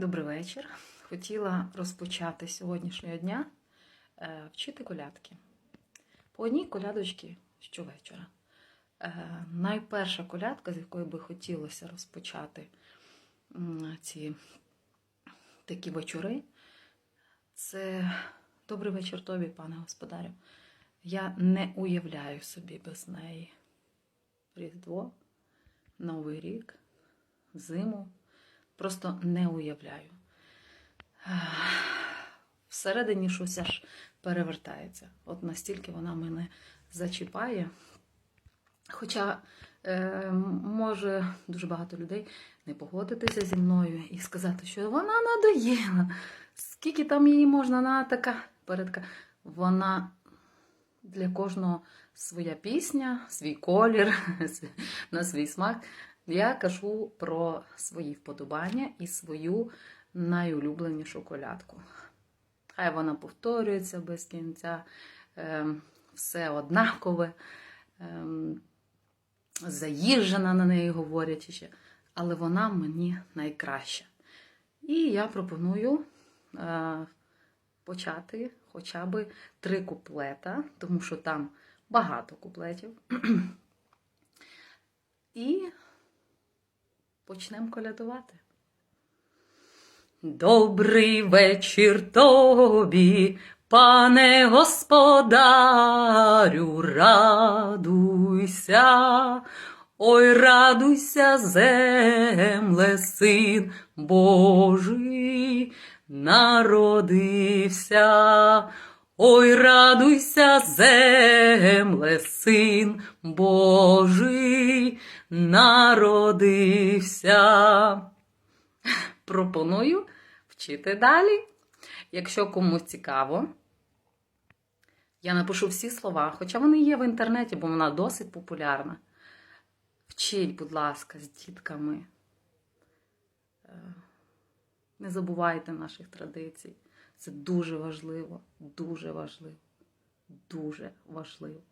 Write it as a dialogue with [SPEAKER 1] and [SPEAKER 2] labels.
[SPEAKER 1] Добрий вечір. Хотіла розпочати сьогоднішнього дня е, вчити колядки. По одній колядочці щовечора. Е, найперша колядка, з якої би хотілося розпочати ці такі вечори, це Добрий вечір тобі, пане господарю. Я не уявляю собі без неї Різдво, Новий рік, зиму. Просто не уявляю. Всередині щось аж перевертається. От настільки вона мене зачіпає. Хоча е, може дуже багато людей не погодитися зі мною і сказати, що вона надоїла. Скільки там її можна, вона така передка. Вона для кожного своя пісня, свій колір, на свій смак. Я кажу про свої вподобання і свою найулюбленішу колядку. Хай вона повторюється без кінця, ем, все однакове, ем, заїжджена на неї говорячи ще, але вона мені найкраща. І я пропоную е, почати хоча б три куплета, тому що там багато куплетів. І почнемо колядувати. Добрий вечір тобі, пане господарю, радуйся, ой, радуйся, земле, син Божий народився. Ой, радуйся, земле, син Божий народився. Пропоную вчити далі. Якщо комусь цікаво, я напишу всі слова, хоча вони є в інтернеті, бо вона досить популярна. Вчіть, будь ласка, з дітками. Е, Не забувайте наших традицій. Це дуже важливо, дуже важливо, дуже важливо.